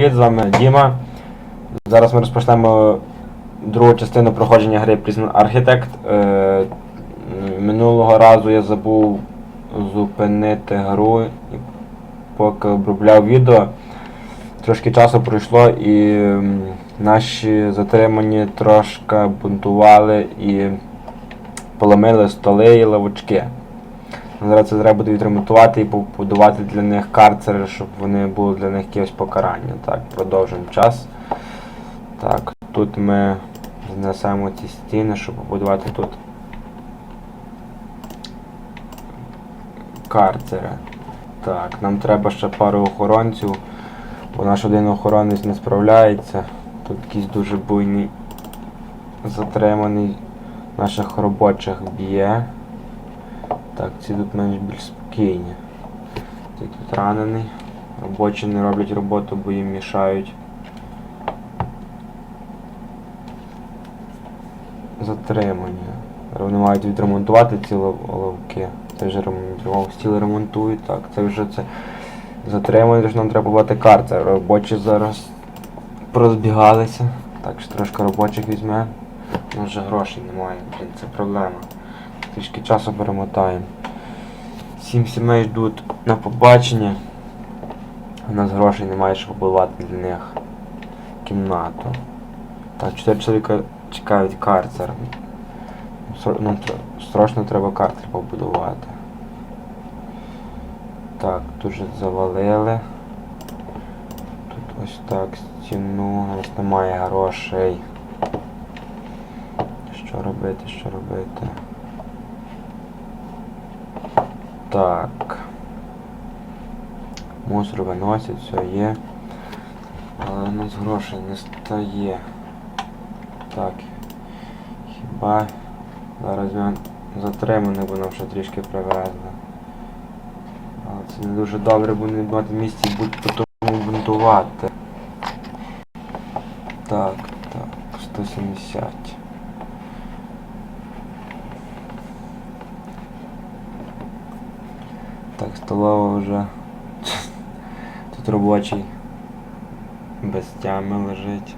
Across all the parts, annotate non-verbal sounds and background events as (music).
Привіт, з вами Діма. Зараз ми розпочнемо другу частину проходження гри Prison Architect. Е, минулого разу я забув зупинити гру, поки обробляв відео. Трошки часу пройшло і наші затримані трошки бунтували і поломили столи і лавочки. Зараз це треба буде відремонтувати і побудувати для них карцери, щоб вони були для них якесь покарання. Так, продовжуємо час. Так, тут ми знесемо ці стіни, щоб побудувати тут карцери. Так, нам треба ще пару охоронців, бо наш один охоронець не справляється. Тут якийсь дуже буйний затриманий наших робочих б'є. Так, ці тут менш більш спокійні. Цей тут ранений. Робочі не роблять роботу, бо їм мішають. Затримання. Вони мають відремонтувати ці лавки. Це вже ремонтував. Стіл ремонтують. Так, це вже це затримання, тож нам треба побувати карцер. Робочі зараз порозбігалися. Так, ще трошки робочих візьме. У нас вже грошей немає, блін, це проблема. Трішки часу перемотаємо. Сім сімей йдуть на побачення. У нас грошей немає, щоб побудувати для них кімнату. Так, чотири чоловіка чекають карцер. Сро- Ну, тр- треба карцер побудувати. Так, тут же завалили. Тут ось так стіну. У нас немає грошей. Що робити, що робити? Так. Мусор виносять, все є. Але у нас грошей не стає. Так. Хіба зараз він затриманий, бо нам ще трішки привезли. Але це не дуже добре, бо не мати місці будуть потім бунтувати. Так, так, 170. Так, столова вже. Тут робочий без тями лежить.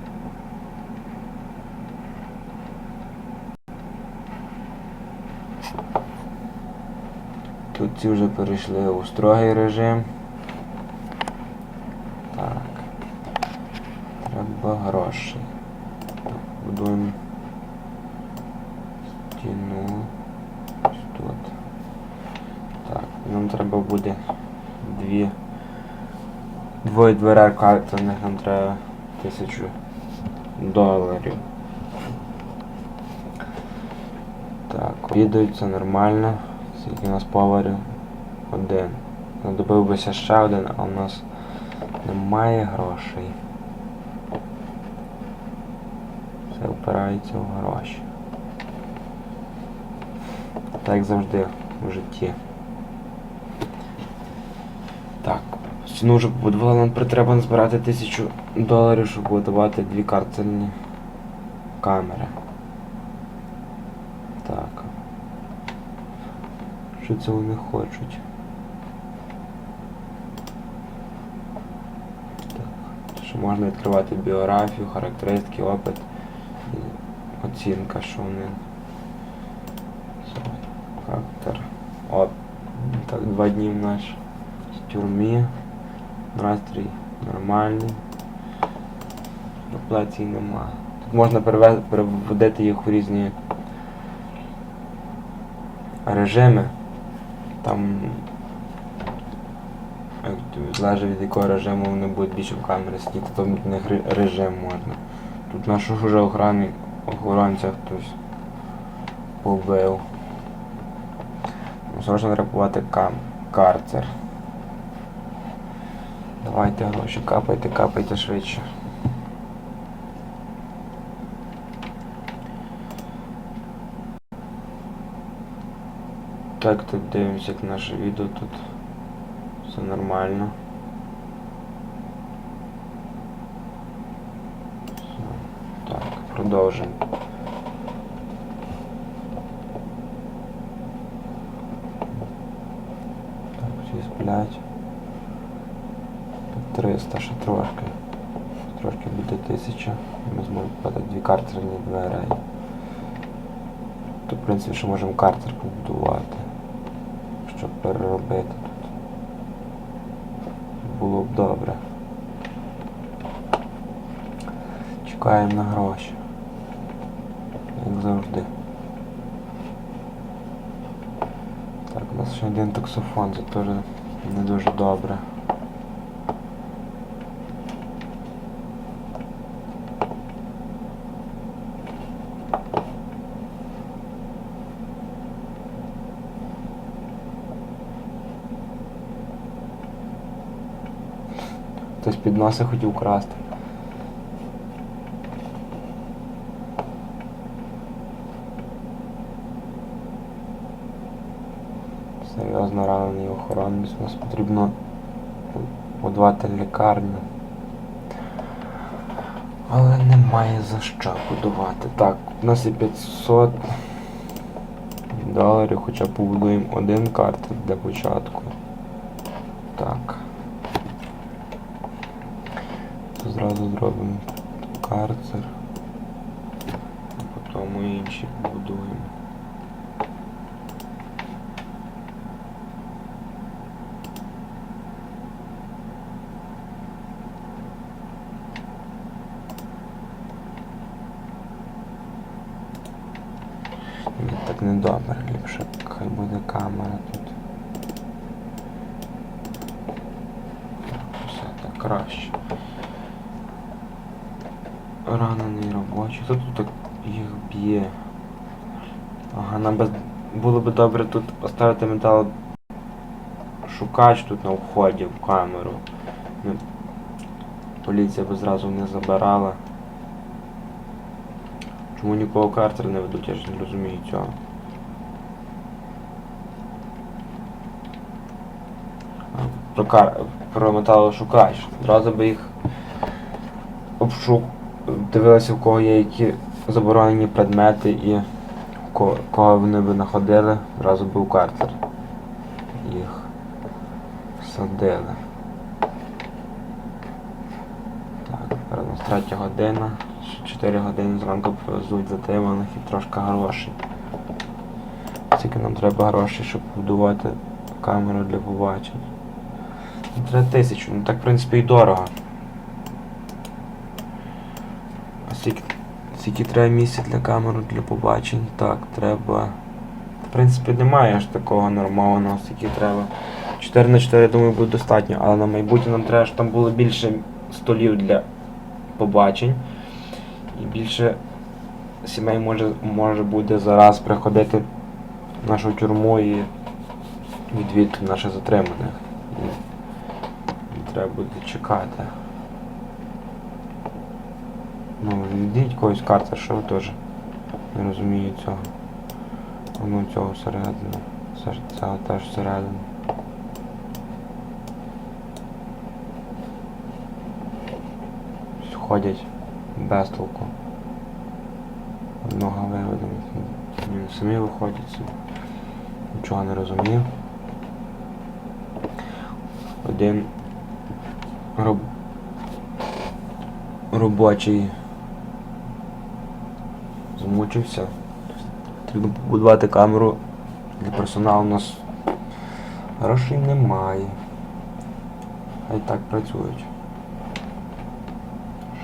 Тут ці вже перейшли у строгий режим. Так. Треба гроші. Будуємо стіну. Ось тут. Так, нам треба буде дві. Двоє дверей картоних нам треба тисячу доларів. Так, обідаються нормально. Скільки у нас поварів? Один. Надобився ще один, а у нас немає грошей. Все впирається в гроші. Так завжди в житті. Так, стіну вже побудували, нам треба збирати тисячу доларів, щоб будувати дві карцельні камери. Так. Що це вони хочуть? Так. Що можна відкривати біографію, характеристики, опит і оцінка, що вони. Характер. От. Так, два дні в наш в тюрмі. Настрій нормальний. Проплації нема. Тут можна переводити їх у різні режими. Там залежить від якого режиму вони будуть більше в камері сидіти, то в них режим можна. Тут нашу вже охрані охоронця хтось побив. Срочно треба кам карцер. Давайте гроші капайте, капайте швидше. Так, тут дивимося як наше відео тут. Все нормально. Все. Так, продовжимо. Так, сплять. 300 ще трошки. Трошки буде 1000. Ми зможемо подати дві картерні дверей. То, в принципі, ще можемо картер побудувати. Щоб переробити тут. Було б добре. Чекаємо на гроші. Як завжди. Так, у нас ще один таксофон, це теж не дуже добре. Хтось підноси хотів красти. Серйозно ранений охоронець. Нас потрібно будувати лікарню. Але немає за що будувати. Так, у нас є 500 доларів, хоча побудуємо один картер для початку. Так. То зразу зробимо карцер. А потім інші побудуємо. Так не добре, ліпше хай буде камера тут. Все так краще. Хто тут так їх б'є? Ага, нам би було би добре тут поставити метал шукач тут на вході в камеру. Ну, Поліція би зразу не забирала. Чому нікого картер не ведуть, я ж не розумію цього. Про, кар... про металошукач. Одразу би їх обшук... дивилися, в кого є які заборонені предмети і в ко- кого вони би знаходили, одразу у картер. Їх садили. Так, у третя година. Ще 4 години зранку привезуть затриманих і трошки грошей. Скільки нам треба грошей, щоб будувати камеру для побачень. Ну, Треба тисячу, ну так в принципі і дорого. А скільки, скільки треба місця для камери для побачень? Так, треба. В принципі немає аж такого нормованого, скільки треба. 4 на 4, думаю, буде достатньо, але на майбутнє нам треба, щоб там було більше столів для побачень. І більше сімей може, може буде зараз приходити в нашу тюрму і відвідати наших затриманих. І треба буде чекати. Ну, відійдіть когось картер, що ви теж не розумію цього. Ну цього всередину. Це цього теж всередину. Ходять без толку. Одного виведемо. Самі виходять, собі. нічого не розумію. Один роб... робочий змучився. Треба побудувати камеру для персоналу у нас грошей немає. Хай так працюють.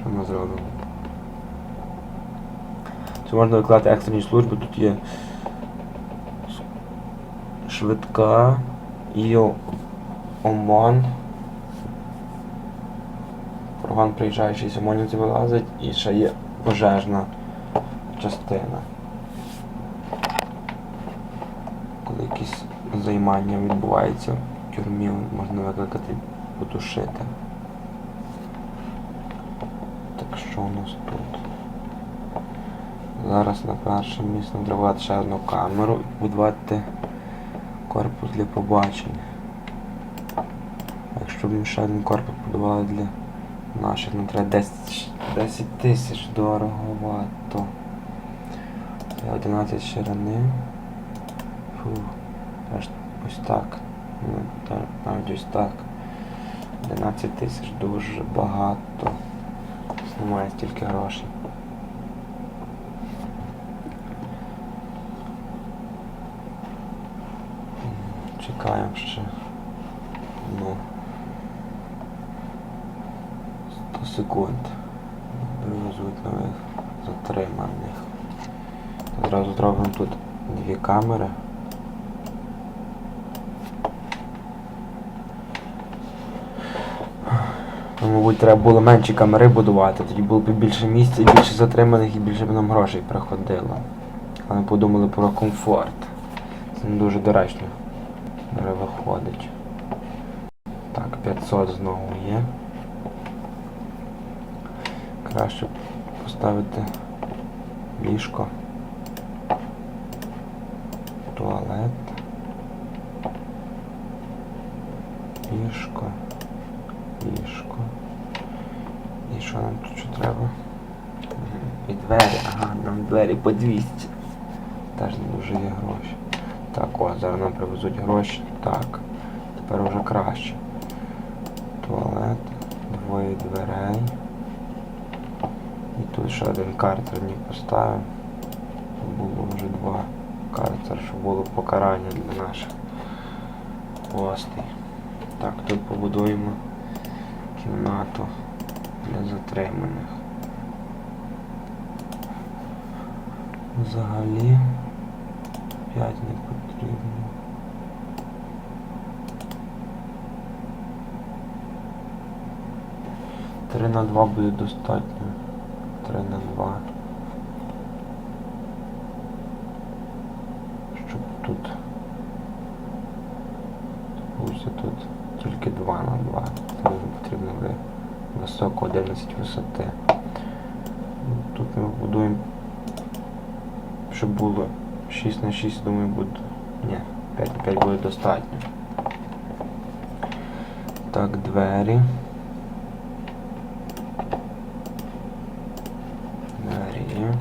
Що ми зробимо? Це можна викликати екстрені служби, тут є швидка і о- ОМОН. Фургон приїжджає, ще з ОМОНівці вилазить і ще є пожежна частина. Коли якісь займання відбуваються в тюрмі, можна викликати потушити. Так що у нас тут? Зараз на перше місце будувати ще одну камеру і будувати корпус для побачень. Якщо б ми ще один корпус будували для наших, нам треба 10 10 тисяч дороговато. Це 11 ширини. Фу. Аж ось так. Ну, Навіть ось так. 11 тисяч дуже багато. немає стільки грошей. Чекаємо ще. Ну. 100 секунд. Привезуть нових затриманих. Зразу зробимо тут дві камери. Ну, мабуть, треба було менші камери будувати, тоді було б більше місця, більше затриманих і більше б нам грошей приходило. Але подумали про комфорт. Це не дуже доречно. Виходить. Так, 500 знову є. Краще поставити ліжко. Туалет. Ліжко. Ліжко. І що нам тут ще треба? Мгм, І двері, ага, нам двері по 200. Теж не дуже є гроші. Так, о, зараз нам привезуть гроші. Так. Тепер вже краще. Туалет, двоє дверей. І тут ще один картерник поставимо. Було вже два карцер, щоб було покарання для наших гостей. Так, тут побудуємо кімнату для затриманих. Взагалі 5 не потрібно. Три на два буде достатньо. Три на два. Щоб тут. Пусть тут тільки 2 на 2. Це мені потрібно ви високо 11 висоти. Тут ми будуємо, щоб було 6 на 6, думаю, буде. Ні, 5 на 5 буде достатньо. Так, двері. Двері є.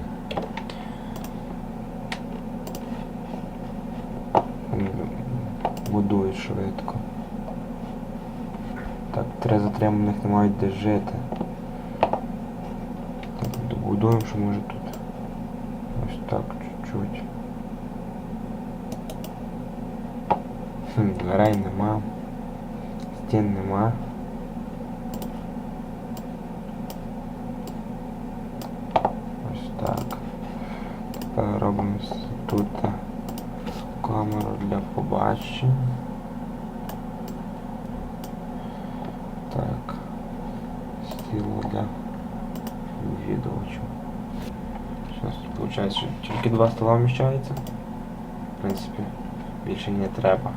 Будують швидко. Так, три затриманих не мають де жити. Так, добудуємо, що може тут. Ось так чуть-чуть. Хм, дверей нема. Стін нема. Ось так. Тепер робимо с- тут камеру для побачень. Так. Стіло для відвідувачів. Виходить, що тільки два стола вміщається. В принципі, більше не треба.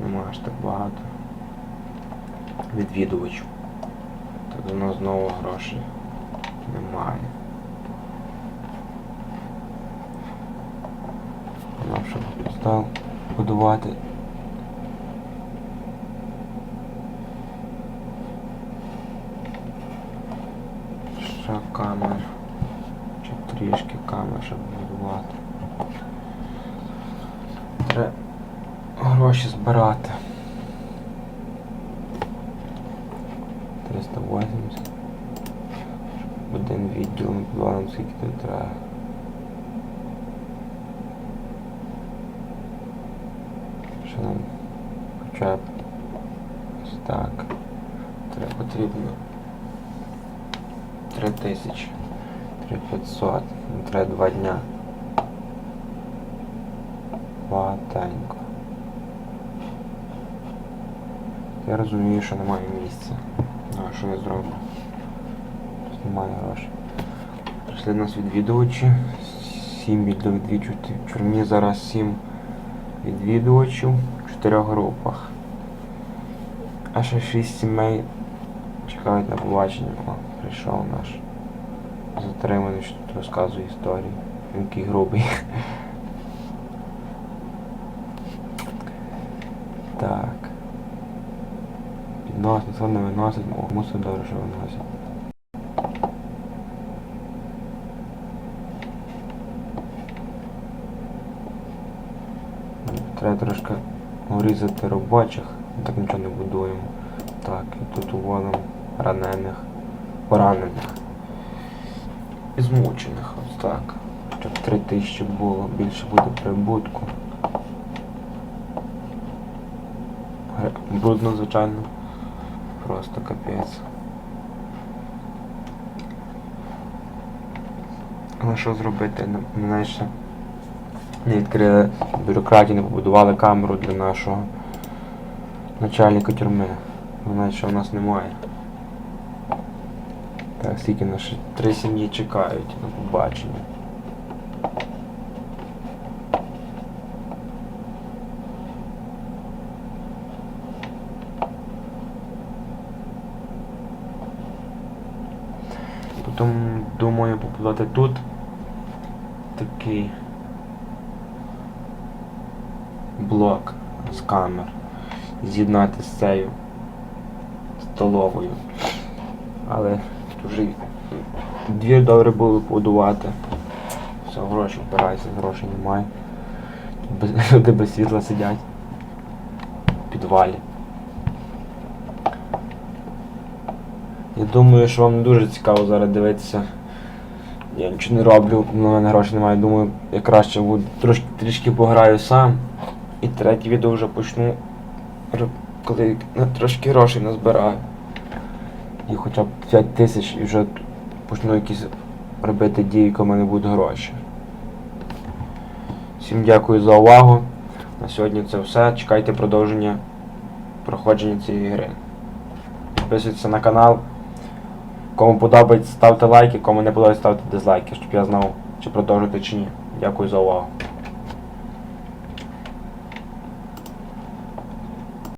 Нема аж так багато. Відвідувачів. Так воно знову грошей немає. Нам щоб став будувати ще камер. Трішки камер, щоб будувати. Треба гроші збирати. 380. Щоб один відділ ми подумаємо, скільки тут треба. Що нам хоча б ось так. Треба потрібно 3000. 3500. Ну, Треба два дня. Багатенько. Я розумію, що немає місця. А що я зроблю? Тут немає грошей. Прийшли нас відвідувачі. Сім відвідувачів в тюрмі зараз сім відвідувачів в чотирьох групах. А ще шість сімей чекають на побачення. О, прийшов наш затриманий, що тут розказує історії. Він такий грубий. Так. Підносить, ніхто не виносить, о, мусить добре, що виносить. Треба трошки урізати робочих, так нічого не будуємо. Так, і тут уводимо ранених поранених. І змучених, ось так. Щоб 3 тисячі було, більше буде прибутку. Брудно, звичайно. Просто капець. Але що зробити? Мене ще не відкрили бюрократії, не побудували камеру для нашого начальника тюрми. Вона ще в нас немає. Так, скільки наші три сім'ї чекають на побачення. Потім думаю побудувати тут такий блок з камер. З'єднати з цією столовою. Але вже двір добре було побудувати. Все, гроші впираються, грошей немає. (laughs) Люди без світла сидять. В підвалі. Я думаю, що вам дуже цікаво зараз дивитися. Я нічого не роблю, на мене грошей немає. Думаю, я краще буду трошки трішки пограю сам. І третє відео вже почну, коли трошки грошей назбираю. І хоча б 5 тисяч і вже почну якісь робити дії, коли в мене будуть гроші. Всім дякую за увагу. На сьогодні це все. Чекайте продовження проходження цієї гри. Підписуйтесь на канал. Кому подобається, ставте лайки, кому не подобається, ставте дизлайки, щоб я знав, чи продовжити чи ні. Дякую за увагу.